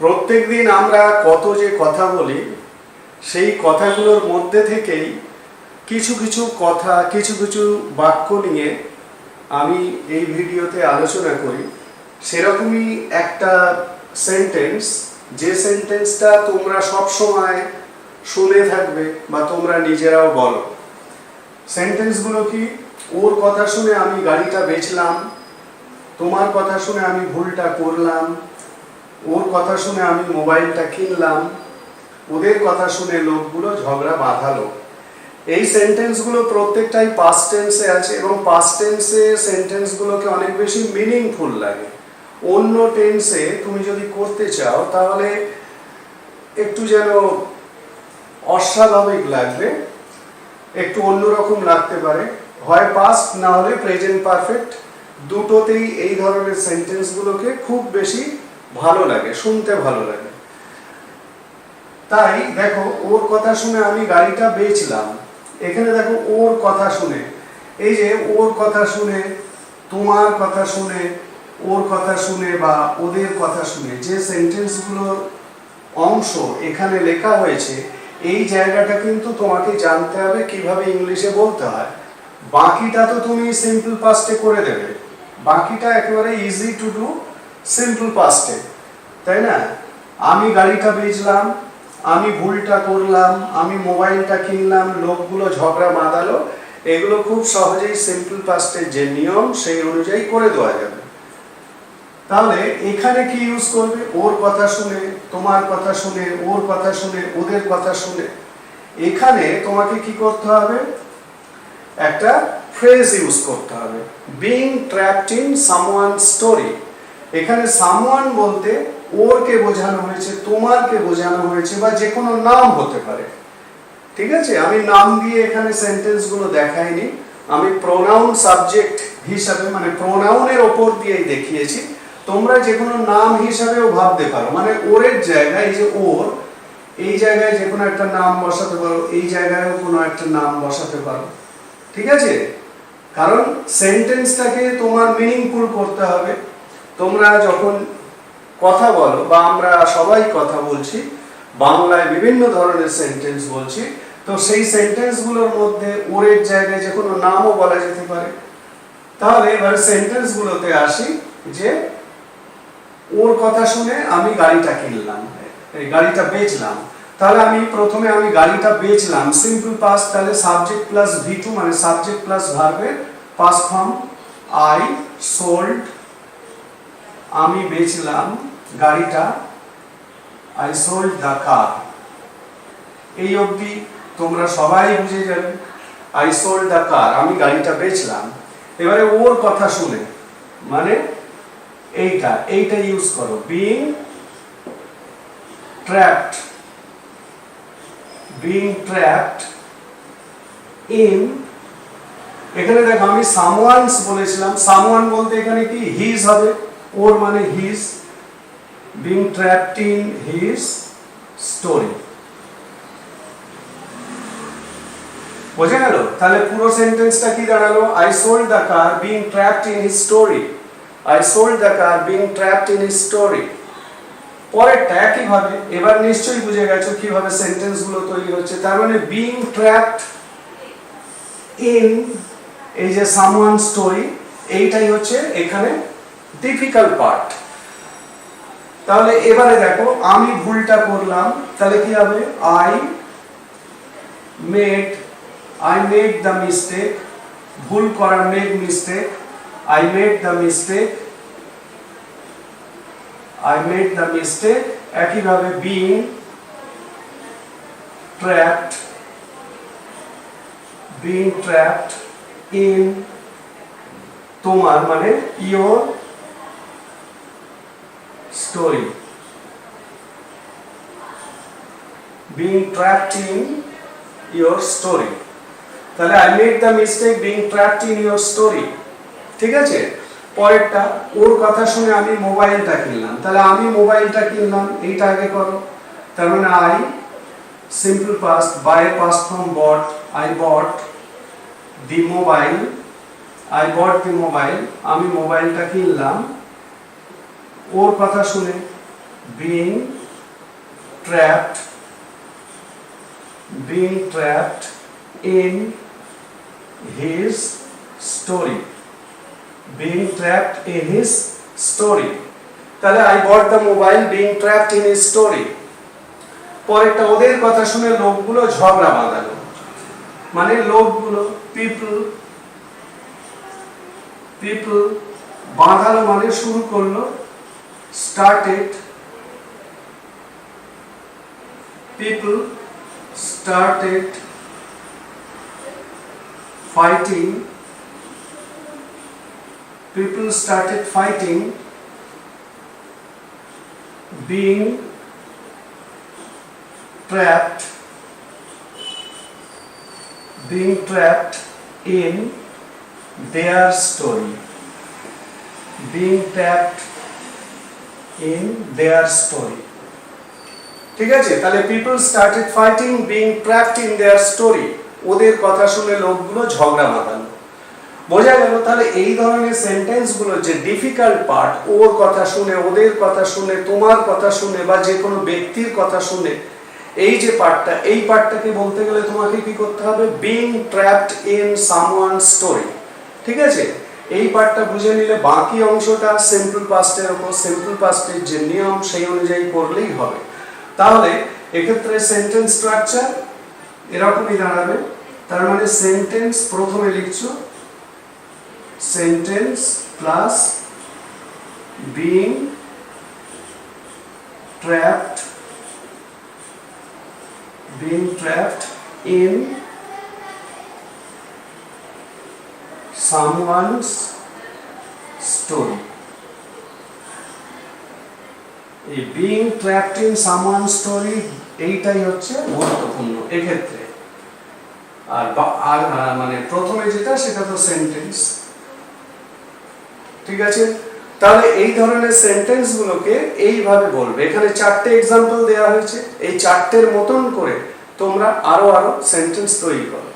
প্রত্যেক দিন আমরা কত যে কথা বলি, সেই কথাগুলোর মধ্যে থেকেই কিছু কিছু কথা, কিছু কিছু বাক্য নিয়ে আমি এই ভিডিওতে আলোচনা করি। সেরকমই একটা সেন্টেন্স যে সেন্টেন্সটা তোমরা সব সময় শুনে থাকবে বা তোমরা নিজেরাও বলো। সেন্টেন্সগুলো কি? ওর কথা শুনে আমি গাড়িটা বেচলাম, তোমার কথা শুনে আমি ভুলটা করলাম ওর কথা শুনে আমি মোবাইলটা কিনলাম। ওদের কথা শুনে লোকগুলো ঝগড়া বাঁধালো। এই সেন্টেন্সগুলো প্রত্যেকটাই পাস্ট টেন্সে আছে এবং পাস্ট টেন্সে সেন্টেন্সগুলোকে অনেক বেশি মিনিংফুল লাগে। অন্য টেন্সে তুমি যদি করতে চাও, তাহলে একটু যেন অস্বাভাবিক লাগবে, একটু অন্যরকম লাগতে পারে। হয় পাস্ট না হলে প্রেজেন্ট পারফেক্ট দুটোতেই এই ধরনের সেন্টেন্সগুলোকে খুব বেশি ভালো লাগে, শুনতে ভালো লাগে। তাই দেখো, ওর কথা শুনে আমি গাড়িটা বেচলাম। এখানে দেখো, ওর কথা শুনে। এই যে ওর কথা শুনে, তোমার কথা শুনে, ওর কথা শুনে বা ওদের কথা শুনে যে সেন্টেন্সগুলোর অংশ এখানে লেখা হয়েছে, এই জায়গাটা কিন্তু তোমাকে জানতে হবে কীভাবে ইংলিশে বলতে হয়। বাকিটা তো তুমি সিম্পল পাস্টে করে দেবে। বাকিটা একেবারে ইজি টু ডু সিম্পল পাস্টে তাই না? আমি গাড়িটা বেচলাম, আমি ভুলটা করলাম, আমি মোবাইলটা কিনলাম, লোকগুলো ঝগড়া বাঁধালো, এগুলো খুব সহজেই সিম্পল পাস্টের যে নিয়ম, সেই অনুযায়ী করে দেওয়া যাবে। তাহলে এখানে কি ইউজ করবে? ওর কথা শুনে, তোমার কথা শুনে, ওর কথা শুনে, ওদের কথা শুনে। এখানে তোমাকে কি করতে হবে? একটা ফ্রেজ ইউজ করতে হবে। Being trapped in someone story এখানে সামওয়ান বলতে ওরকে বোঝানো হয়েছে, তোমারকে বোঝানো হয়েছে, বা যে কোনো নাম হতে পারে। ঠিক আছে? আমি নাম দিয়ে এখানে সেন্টেন্সগুলো দেখাইনি। আমি প্রোনাউন সাবজেক্ট হিসাবে মানে প্রোনাউনের ওপর দিয়েই দেখিয়েছি। তোমরা যে কোনো নাম হিসাবেও ভাবতে পারো। মানে ওরের জায়গায় যে ওর, এই জায়গায় যে কোনো একটা নাম বসাতে পারো, এই জায়গায়ও কোনো একটা নাম বসাতে পারো। ঠিক আছে? কারণ সেন্টেন্সটাকে তোমার মিনিংফুল করতে হবে। তোমরা যখন কথা বলো, বা আমরা সবাই কথা বলছি, বাংলায় বিভিন্ন ধরনের সেন্টেন্স বলছি, তো সেই সেন্টেন্সগুলোর মধ্যে ওরের জায়গায় যে কোনো নামও বলা যেতে পারে। তাহলে এবার সেন্টেন্সগুলোতে আসি যে, ওর কথা শুনে আমি গাড়িটা কিনলাম, এই গাড়িটা বেচলাম। তাহলে আমি প্রথমে আমি গাড়িটা বেচলাম সিম্পল পাস তাহলে সাবজেক্ট প্লাস ভি টু মানে সাবজেক্ট প্লাস ভার্বের পাস ফর্ম আই সোল্ড আমি বেচলাম গাড়িটা আই সোল্ড দ্য কার এই অবধি তোমরা সবাই বুঝে যাবে আই সোল্ড দ্য কার আমি গাড়িটা বেচলাম। এবারে ওর কথা শুনে মানে এইটা এইটা ইউজ করো being trapped being trapped in এখানে দেখো আমি সামওয়ানস বলেছিলাম সামওয়ান বলতে এখানে কি হিজ হবে। ওর মানে his being trapped in his story বোঝা গেল? তাহলে পুরো সেন্টেন্সটা কি দাঁড়াল? I sold the car being trapped in his story I sold the car being trapped in his story পরেরটা একইভাবে, এবার নিশ্চয়ই বুঝে গেছো কীভাবে সেন্টেন্সগুলো তৈরি হচ্ছে। তার মানে বিং ট্র্যাপড ইন এই যে সামওয়ান স্টোরি এইটাই হচ্ছে এখানে ডিফিকাল্ট পার্ট তাহলে এবারে দেখো, আমি ভুলটা করলাম, তাহলে কি হবে? I made I made the mistake ভুল করার made mistake I made the mistake I made the mistake একইভাবে being trapped being trapped in তোমার মানে your story being trapped in your story তাহলে I made the mistake being trapped in your story ঠিক আছে? পরেরটা, ওর কথা শুনে আমি মোবাইলটা কিনলাম। তাহলে আমি মোবাইলটা কিনলাম, এইটা আগে করো। তার মানে I simple past buy past from bought I bought the mobile I bought the mobile আমি মোবাইলটা কিনলাম। ওর কথা শুনে being trapped being trapped in his story being trapped in his story তাহলে I bought the mobile being trapped in his story পরেরটা ওদের কথা শুনে লোকগুলো ঝগড়া বাঁধালো। মানে লোকগুলো পিপল পিপল বাঁধালো মানে শুরু করল start it people started fighting people started fighting being trapped being trapped in their story being trapped in their story. ঠিক আছে? তাহলে people started fighting being trapped in their story ওদের কথা শুনে লোকগুলো ঝগড়া বাঁধালো বোঝা গেল তাহলে এই ধরনের সেন্টেন্সগুলো যে ডিফিকাল্ট পার্ট ওর কথা শুনে, ওদের কথা শুনে, তোমার কথা শুনে বা যে কোনো ব্যক্তির কথা শুনে, এই যে পার্টটা এই পার্টটাকে বলতে গেলে তোমাকে কি করতে হবে? Being trapped in someone story ঠিক আছে? এই পার্টটা বুঝে নিলে বাকি অংশটা সিম্পল পাস্টের ওপর সিম্পল পাস্টের যে নিয়ম সেই অনুযায়ী করলেই হবে। তাহলে এক্ষেত্রে সেন্টেন্স স্ট্রাকচার এরকমই দাঁড়াবে। তার মানে সেন্টেন্স প্রথমে লিখছো sentence plus being trapped being trapped in someone's story. এই being trapped in someone story এইটাই হচ্ছে গুরুত্বপূর্ণ এক্ষেত্রে। আর আর মানে প্রথমে যেটা, সেটা তো সেন্টেন্স ঠিক আছে? তাহলে এই ধরনের সেন্টেন্স গুলোকে এইভাবে বলবে। এখানে চারটে এক্সাম্পল দেওয়া হয়েছে। এই চারটের মতন করে তোমরা আরও আরও সেন্টেন্স তৈরি করো।